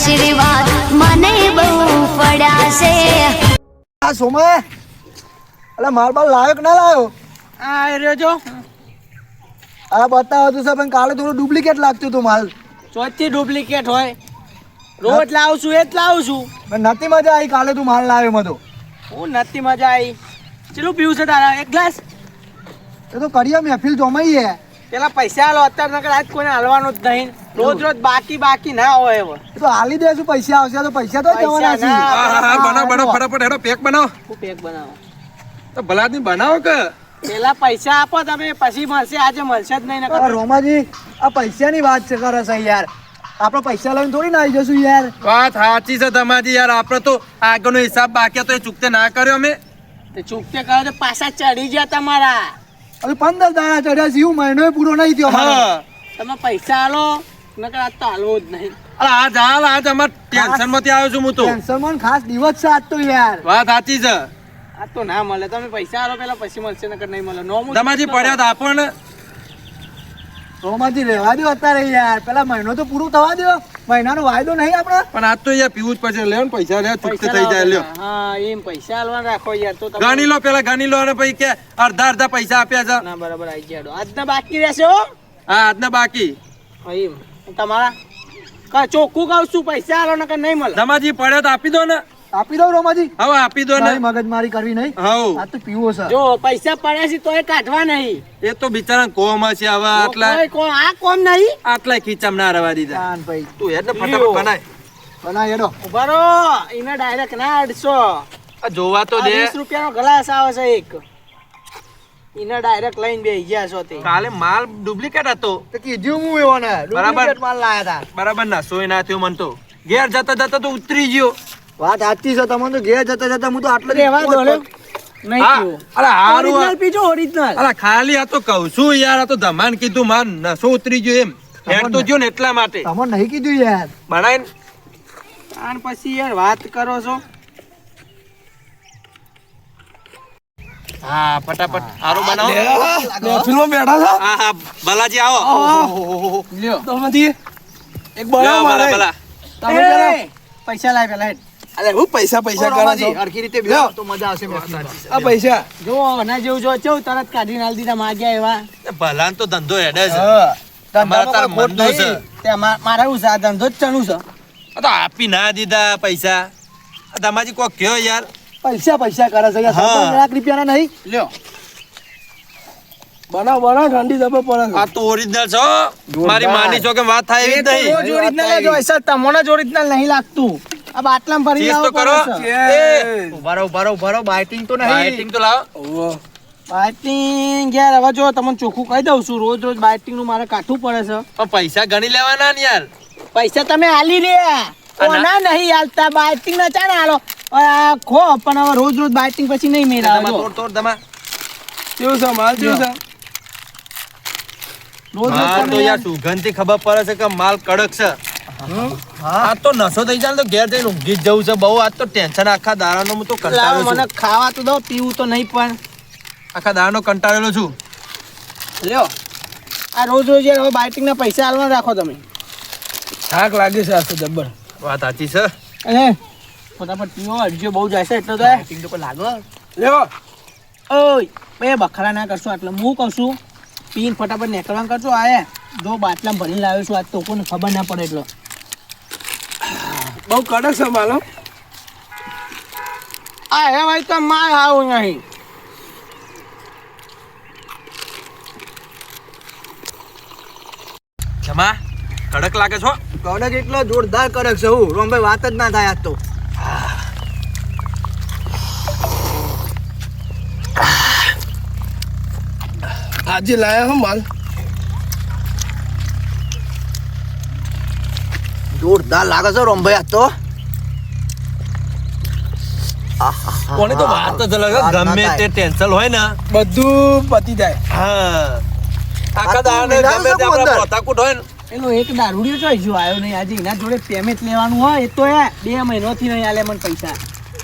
આશીર્વાદ મને બહુ પડ્યા છે આ સોમા? અલા માલ બાલ લાવ્યો કે ના લાવ્યો આ રહ્યો જો. આ બતાવો તું પણ કાલે થોડું ડુપ્લિકેટ લાગતું હતું માલ. ચોથી ડુપ્લિકેટ હોય. રોજ લાવું છું એ જ લાવું છું. મને નથી મજા આવી કાલે તું માલ લાવ્યો મને હું નથી મજા આવી. ચેલું પીવું છે તારા? એક ગ્લાસ? એ તો કરીએ મહેફિલ જમાઈએ. છે પેલા પૈસા હાલો અત્યારે નકર આજ કોઈને હાલવાનું જ નહીં. રોજ રોજ બાકી બાકી ના હોય એવો. તો હાલી દેશું પૈસા આવશે તો પૈસા તો જવાના છે હા હા હા બનાવો બનાવો ફટાફટ હેડો પેક બનાવો. હું પેક બનાવો? તો ભલાદમી બનાવો કે? પેલા પૈસા આપો તમે પછી મળશે. આજે મળશે જ નહીં નકર રોમાજી આ પૈસાની વાત છે કરે છે યાર. આપણે પૈસા લઈને થોડી ના આવી જશું યાર. વાત સાચી છે તમારી યાર. આપણે તો આગળનો હિસાબ બાકી તો એ ચૂકતે ના કર્યો અમે. તે ચૂકતે કરો તો પાછા ચડી ગયા તમારા. હવે પંદર દાડા ચડ્યા છે મહિનો પૂરો નહીં થયો હા. તમે પૈસા હાલો નકર આજ તો હાલવો જ નહીં. અરે આજ હાલ આજ અમાર ટેન્શનમાંથી આવ્યો છું હું તો. ટેન્શનમાં ખાસ દિવસ છે આજ તો યાર. વાત સાચી છે. આ તો ના મળે. તમે પૈસા હાલો પેલા પછી મળશે નકર નહીં મળે. નો તમારી પડ્યા તો આપો ને. રોમાજી રહેવા દો અત્યારે યાર. પેલા મહિનો તો પૂરું થવા દો મહિનાનો વાયદો નહીં આપણે પણ આજ તો યાર પીવું જ પડશે. લ્યો ને પૈસા ચૂકતે પૈસા થઈ જાય લ્યો. હા એમ પૈસા હાલવા રાખો યાર. તો તમે ગણી લો પેલા ગણી લો અને પછી કે અડધા અડધા પૈસા આપ્યા છે. ના બરાબર આવી ગયા આજના બાકી રહેશે હો. હા આજના બાકી. હા, એમ. તમારા કા ચોખ્ખું કહું છું પૈસા આલો ને કે નહીં મળે. તમારી પડ્યા તો આપી દો ને. આપી દઉં રોમાજી? હવે આપી દો ને. મારી મગજમારી કરવી નહીં. હવ. આ તો પીવો છે. જો પૈસા પડ્યા છે તોય કાઢવા નહીં. એ તો બિચારા કોમ છે હવે આટલા આ કોમ નહીં. આટલા ખીચામ ના રવા દીધા. કાન ભાઈ. તું હેડ ફટાફટ બનાય. બનાય એડો ઊભા રહો એને ડાયરેક્ટ ના અડશો. આ જોવા તો દે. 20 રૂપિયાનો ગ્લાસ આવે છે એક. એને ડાયરેક્ટ લઈને બેસી ગયા છો તે કાલે માલ ડુપ્લિકેટ હતો. તો કીધું હું એવો ને બરાબર. ડુપ્લિકેટ માલ લાયા હતા બરાબર ના સોય ના થયો મન તો. ઘેર જતા જતા તો ઉતરી ગયો. વાત સાચી છે તમને તો ઘેર જતા જતા હું તો આટલો રહેવા દો લે. નહીં. અરે હારું ઓરિજિનલ ઓરિજિનલ અલા ખાલી આ તો કહું છું યાર આ તો ધમાન કીધું માર નસો ઉતરી ગયો એમ. હેડ તો જો ને એટલા માટે. તમને નહીં કીધું યાર. બનાય ને. પછી યાર વાત કરો છો. હા ફટાફટ. આરો બનાવો. ફિલ્મમાં બેઠા છો? હા હા બાલાજી આવો. લ્યો. એક લ્યો, મારે. બાલા તમે પેલા- પૈસા લાય પેલા હેડ. અરે હું પૈસા પૈસા કરો છો હરખી રીતે બેહો તો મજા આવશે આ પૈસા. જો આના જેવું જો કેવું તરત કાઢીને નાલ દીધા માગ્યા એવા. ભલાન તો ધંધો હેડે છે. હા. અમારા તાર ધંધામાં છે. તે મારા આ ધંધો જ ચણું છે. તો આપી ના દીધા પૈસા. તમારી કોઈ કયો યાર. પૈસા પૈસા કરે છે. લાખ રૂપિયાના નહીં. લ્યો. બનાવ બનાવ ઠંડી જબર પડે આ તો ઓરિજિનલ છો? મારી માની છો કે વાત થાય એવી નહીં? રોજ ઓરિજિનલ જ હોય સર તમને જ ઓરિજિનલ નહીં લાગતું. આ બાટલામાં ભરી ચેસ તો કરો. એ ઊભા રહો ઊભા રહો ઊભા રહો. બાઇટિંગ તો નહીં. લાઇટિંગ તો લાવો. બાઇટિંગ યાર હવે જો તમને ચોખ્ખું કહી દઉં છું. રોજ રોજ બાઇટિંગનું મારે કાઠું પડે છે. પણ પૈસા ગણી લેવાના ને યાર. પૈસા તમે હાલી રહ્યા. કોના નહીં હાલતા? બાઇટિંગ ના ચાને હાલો. ખો પણ હવે રોજ રોજ બાઇટિંગ પછી નહીં મેળ. તોડ તોડ તમા. કેવું છે માલ? કેવું છે? રોજ રોજ તો યાર યાર સુગંધથી ખબર પડે છે કે માલ કડક છે. આ તો નસો થઈ જાય તો ઘેર જઈને ઊંઘી જ જવું છે. બહુ આજ તો ટેન્શન આખા દાડાનો હું તો કંટાળો મને ખાવા તો દો પીવું તો નહીં પણ. આખા દાડાનો કંટાળેલો છું. લ્યો. આ રોજ રોજ યાર હવે બાઇટિંગ ના પૈસા હાલવા રાખો તમે. થાક લાગે છે આ તો જબર વાત સાચી છે? એ ફટાફટ પીવો અડજો બહુ છે એટલે તો બાઇટિંગ પર લાગો. લેવો ઓય બે બખરા ના કરશો એટલે હું કહું છું. પીન ફટાફટ નીકળવા કરશો આ જો બાટલા ભરીને લાવ્યો છું આજ તો કોઈને ખબર ના પડે એટલે. બહુ કડક છે માલો. આ હે ભાઈ તો માર આવું નહીં. જમા? કડક લાગે છો કડક એટલો જોરદાર કડક છે હું. રોમભાઈ વાત જ ના થાય આજ તો. આજે લાયા હો માલ. જોરદાર લાગે છે રોમભાઈ આજ તો. કોને તો વાત જ અલગ ગમે તે ટેન્શન હોય ને. બધું પતી જાય. હા. આખા વિધાન ગમે તે આપણે? પોતાકૂટ હોય ને. એનો એક દારૂડિયો ચોઈ જો આવ્યો નહીં. આજે એના જોડે પેમેન્ટ લેવાનું હોય એ તો એ બે મહિનોથી નહીં આલે મને પૈસા.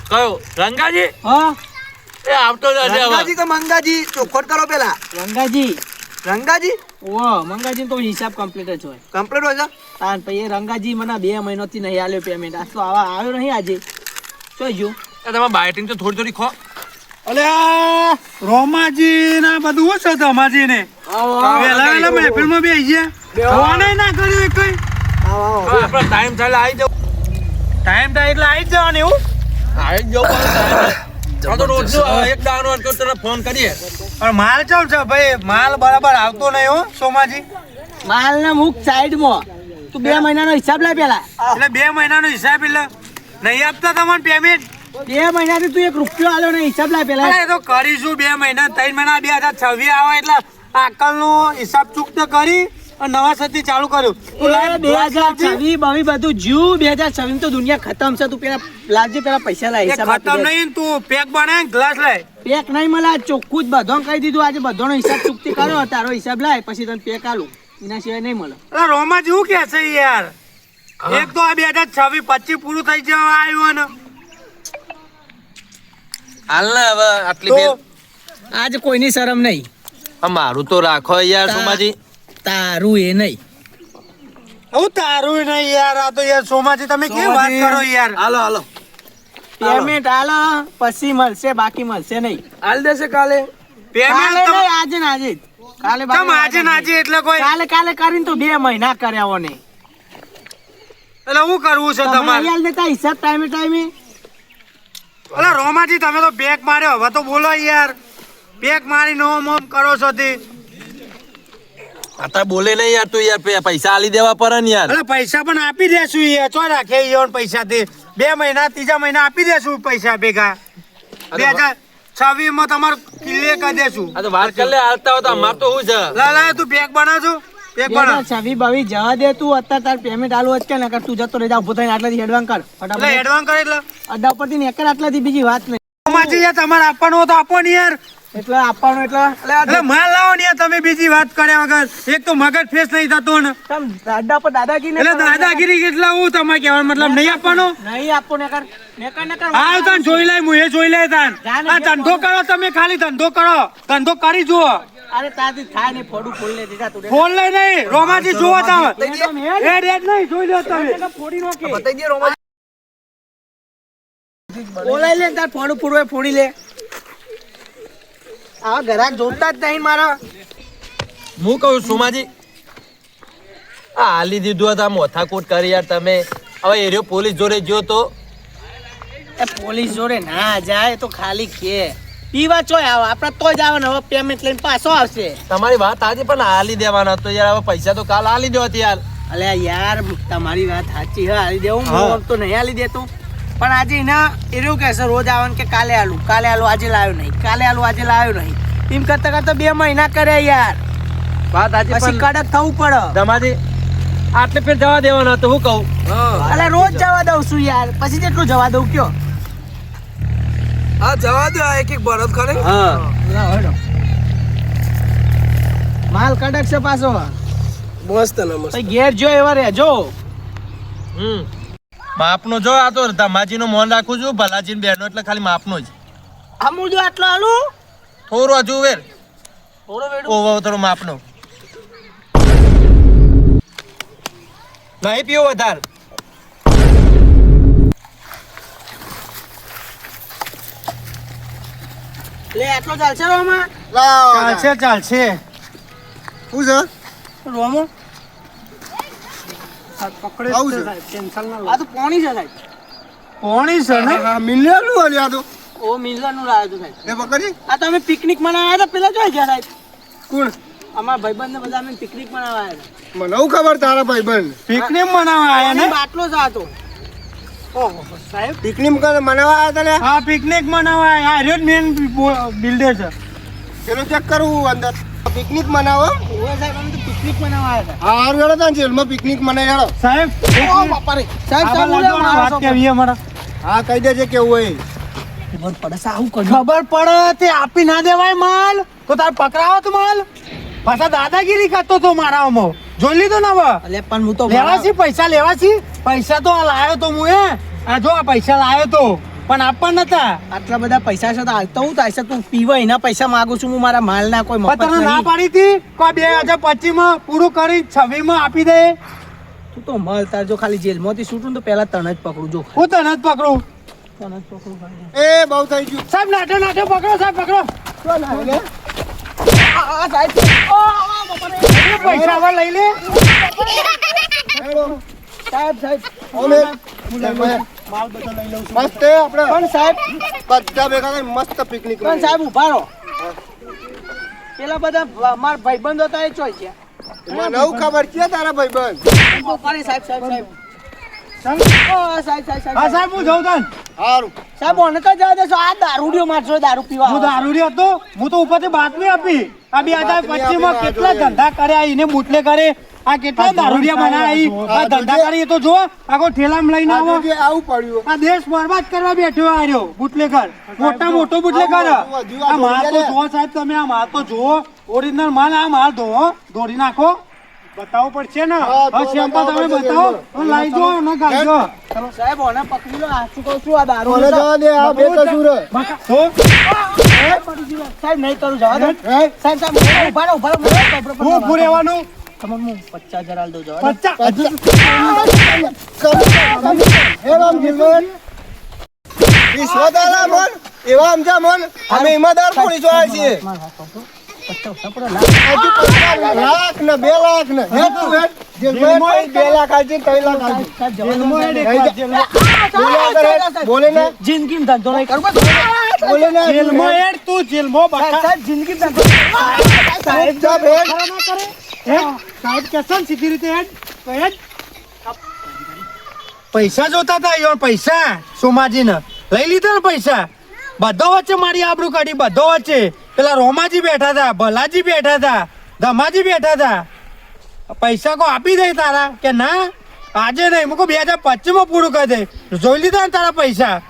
કયો? રંગાજી? હા? એ આવતો જ આજે રંગાજી કે મંગાજી. ચોખવટ કરો પેલા. રંગાજી. રંગાજી? ઓ મંગાજી તો હિસાબ કમ્પ્લીટ જ હોય. કમ્પ્લીટ હોય તાન પછી એ રંગાજી મને બે મહિનોથી નહીં આલ્યો પેમેન્ટ આ તો આવા આવ્યો નહીં આજે. શું જો તમે બાયટિંગ તો થોડી થોડી ખો. અલે આ રોમાજી ના બધું છે તમાજી ને વેલા વેલા મહેફિલમાં બે ગયા. જોવાને ના કર્યું એક કઈ? આપણે ટાઈમ થાય આવી જાવ ટાઈમ થાય એટલે આવી જ જવાનું એવું? આવી જ જવું તો હવે એક દાવાનો તને ફોન કરીએ. પણ માલ ચાલ છે ભાઈ? માલ બરાબર આવતો નહીં હો સોમાજી. માલ ને મૂક સાઈડમાં. તું બે મહિનાનો હિસાબ લાય પેલા. એટલે બે મહિનાનો હિસાબ એટલે નહીં આપતા તમને પેમેન્ટ બે મહિનાથી તું એક રૂપિયો આલ્યો ને હિસાબ લાય પેલા. એ તો કરીશું બે મહિના ત્રણ મહિના બે હજાર છવ્વીસ આવે એટલે આકલ નો હિસાબ ચૂકતો કરી. અને નવા સતી ચાલુ કર્યું. તું બે હજાર છવ્વીસ બાવી બધું જ્યું. બે હજાર છવ્વીસ તો દુનિયા ખતમ છે. તું પેલા લાજે પેલા પૈસા લાય ખતમ નહીં તું પેક બનાય ગ્લાસ લાય. પેક નહીં મળે ચોખ્ખું જ બધો કહી દીધું. આજે બધાનો હિસાબ ચૂકતી કરો તારો હિસાબ લાય પછી તને પેક આલું. એના સિવાય નહીં મળે. રોમા જેવું કે છે યાર? એક તો આ બે હજાર છવ્વીસ પચીસ પૂરું થઈ જવા આવ્યું ને હાલ ને હવે આટલી આજે કોઈની શરમ નહીં. મારું તો રાખો યાર સોમાજી. તારું એ નહીં. હું તારું નહીં યાર આ તો યાર સોમાજી તમે કેમ વાત કરો યાર? Hello hello. Payment hello. પછી મળશે બાકી મળશે નહીં. હાલ દેશે કાલે. પેમેન્ટ તો આજે ને આજે. કાલે તમ આજે ને આજે એટલે કોઈ કાલે કાલે કરીને તો બે મહિના કર્યા ને એટલે હું કરવું છે તમે તમારે? અહીંયા દેતા હિસાબ ટાઈમે ટાઈમે. અલા રોમાજી તમે તો બેક માર્યો હવે તો બોલો યાર. બેક મારી નો મોમ કરો છો તે. અત્યારે બોલે નહીં યાર તું યાર પૈસા આલી દેવા પડે ને યાર. પૈસા પણ આપી દેશું યાર ચો રાખે ઈયોન પૈસા દે બે મહિના ત્રીજા મહિના આપી દેશું પૈસા ભેગા. બે હજાર છવ્વીસમાં તમારું ક્લિયર કરી દેશું. આ તો વાત કરી લે હાલતા હોય તો અમાર તો શું છે લા લા તું બેગ બનાવજો બેગ બનાવ. બવી જવા દે તું અત્યારે તાર પેમેન્ટ આલું જ કે નકર તું જતો રહી જા ઊભો થઈને આટલાથી એડવાન્સ કર. ફટાફટ. એડવાન્સ કરે એટલે. અડ્ડા ઉપરથી ને એક આટલાથી બીજી વાત નહીં. યાર તમારે આપવાનું હોય તો આપો ને યાર. એટલે આપવાનું એટલે એટલે માલ લાવો ને તમે બીજી વાત કર્યા વગર. એક તો મગજ ફેસ નહીં થતો ને તમ દાદા પર દાદાગીરી એટલે દાદાગીરી કેટલા હું તમારે કહેવા મતલબ નહીં આપવાનો? નહીં આપો ને કર નકર હા તાન જોઈ લઈ હું એ જોઈ લઈ તાન. આ ધંધો કરો તમે ખાલી ધંધો કરો. ધંધો કરી જુઓ. અરે તારથી થાય નહીં ફોડું ફોડી લે દીધા તું ફોન લઈ નહીં. રોમાજી જુઓ તમે એ એ રેડ નહીં જોઈ લો તમે. ફોડી નો કે બોલાઈ લે તાર ફોડું ફોડું ફોડી લે. આ ઘરાક જોતા જ નહીં મારા. હું કહું સુમાજી. આ હાલી દીધું હતા મોથાકૂટ કરી યાર તમે. હવે એરિયો પોલીસ જોડે ગયો તો. એ પોલીસ જોડે ના જાય તો ખાલી કે. પીવા ચોય આવે આપડે તો જ આવે ને હવે પેમેન્ટ લઈને પાછો આવશે. તમારી વાત આજે પણ હાલી દેવાના તો યાર હવે પૈસા તો કાલ હાલી દેવાથી યાર. અલ્યા યાર તમારી વાત સાચી હે હાલી દેવું હું તો નહીં હાલી દેતું. પણ આજે એના એવું કહેશે રોજ આવે કે કાલે આલું કાલે આલું આજે લાવ્યો નહીં કાલે આલું આજે લાવ્યો નહીં. એમ કરતા કરતા બે મહિના કરે યાર. વાત આજે પછી કડક થવું પડે. તમારી આટલે ફેર જવા દેવાનો તો હું કહું? અલે રોજ જવા દઉં છું યાર. પછી જેટલું જવા દઉં કયો? હા જવા દો એક એક બળદ ખરે. હા. માલ કડક છે પાછો. મસ્ત ને મસ્ત. ઘેર જો એવા રહેજો. હમ. માપનો જો આ તો ધમાજી નું મોન રાખું છું ભલાજી બેનો એટલે ખાલી માપનો જ. અમુલ જો આટલો આલું? થોડો હજુ વેર. થોડો વેડો. ઓવો થોડો માપનો. નહીં પીવો વધારે. લે આટલો ચાલશે રોમા? ચાલશે ચાલશે. શું છે રોમો? પકડે આવું છે. ટેન્શન ના આ તો પોણી છે સાહેબ. છે ને? હા આલ્યા તો. ઓ મિલવાનું લાવ્યો તો સાહેબ. એ પકડી. આ અમે પિકનિક મનાવ્યા હતા પેલા જોઈ ગયા સાહેબ. કોણ? અમારા ભાઈબંધ ને બધા અમે પિકનિક મનાવવા આવ્યા હતા. મને હું ખબર તારા ભાઈબંધ. પિકનિક મનાવા આવ્યા ને? બાટલો જ હતો ઓહો સાહેબ. પિકનિક મનાવા આવ્યા હતા હા પિકનિક મનાવવા આવ્યા આ મેન બિલ્ડર છે. પેલું ચેક કરવું અંદર. પિકનિક મનાવો? સાહેબ અમે તો પિકનિક મનાવા આવ્યા હતા હાર વેળો તા જેલમાં પિકનિક મનાઈ હેડો. સાહેબ ઓ બાપા રે સાહેબ સાહેબ વાત. કેવી અમારા હા કહી દેજે કેવું હોય. ખબર પડે આવું કર્યું ખબર પડે તે આપી ના દેવાય માલ. તો તાર પકડાવો તો માલ. પાછા દાદાગીરી કરતો તો મારામાં જોઈ લીધો ને હવે? એટલે પણ હું તો લેવા છે પૈસા લેવા છે પૈસા તો આ લાયો તો હું એ આ જો આ પૈસા લાયો તો. પણ આપવા નતા. આટલા બધા પૈસા છે તો હાલતો હું થાય છે? તું પીવા એના પૈસા માંગુ છું હું મારા માલના કોઈ પણ મફત તને ના પાડી હતી? કોઈ બે હજાર પચીસમાં પૂરું કરી છવ્વીસમાં આપી દે. તું તો માલ તાર જો ખાલી જેલમાંથી છૂટું ને તો પહેલા તને જ પકડું જો હું તને જ પકડું. તને જ પકડું એ બહુ થઈ ગયું. સાહેબ નાટો નાટો પકડો સાહેબ પકડો. આ સાહેબ. એ પૈસા બધો લઈ લઉં સાહેબ મસ્ત આપણે. પણ સાહેબ બધા ભેગા થઈને મસ્ત પિકનિક પણ સાહેબ ઊભા રહો. પેલા બધા મારા ભાઈબંધો હતા એ ચોઈ છે. મને નવું ખબર છે તારા ભાઈબંધ? અરે સાહેબ સાહેબ સાહેબ. સાહેબ સાહેબ સાહેબ હા સાહેબ હું જઉં તને. સારું. સાહેબ મને કઈ જવા દેશો. આ દારૂડિયો મારશો દારૂ પીવા હું આવે. દારૂડી હતો. હું તો ઉપરથી બાતમી આપી. આ બે હજાર પચીસમાં કેટલા ધંધા કર્યા એને બુટલે કરે. આ કેટલા દારૂડિયા બનાવી? આ ધંધા કરી તો જો આખો ઠેલામાં લઈને આવો. આવું પડ્યું. આ દેશ બરબાદ કરવા બેઠો આ રહ્યો બુટલેકર મોટા મોટો બુટલેકર આ માલ તો જુઓ સાહેબ તમે આ માલ તો જુઓ. ઓરિજિનલ માલ આ માલ ધોવો ધોરી નાખો. બતાવવું પડશે ને? હા, એમ તો તમે બતાવો. લાવી જો ને ગાજો સાહેબ ઓને પકડી લો. આ શું કહું છું? આ દારૂ ઓને જવા દે આ બે કસૂર. તો? સાહેબ નહીં કરું જવા દે. સાહેબ સાહેબ ઊભા રહો ઊભા રહો. હું પણ રહેવાનું હું પચાસ હજાર આલ દઉં દો. પચાસ! વિશ્વદાલા મન એવા આમજા મન. અમે ઈમાનદાર પોલીસવાળા છીએ. લાખ. ને બે લાખ ને. જિંદગીમાં ધંધો નહીં કરું. બસ. બોલે ને. જેલમાં તું જેલમાં સાહેબ, સાહેબ. પૈસા જોતા હતા યો પૈસા, સોમાજીને. લઈ લીધા ને પૈસા? બધો વચ્ચે મારી આબરૂ કાઢી, બધો વચ્ચે. પેલા રોમાજી બેઠા હતા, ભલાજી બેઠા હતા, ધમાજી બેઠા હતા. પૈસા કો આપી દે તારા, કે ના? આજે નહીં, મૂકો, બે હજાર પચીસમાં પૂરું કરી દે. જોઈ લીધા ને તારા પૈસા?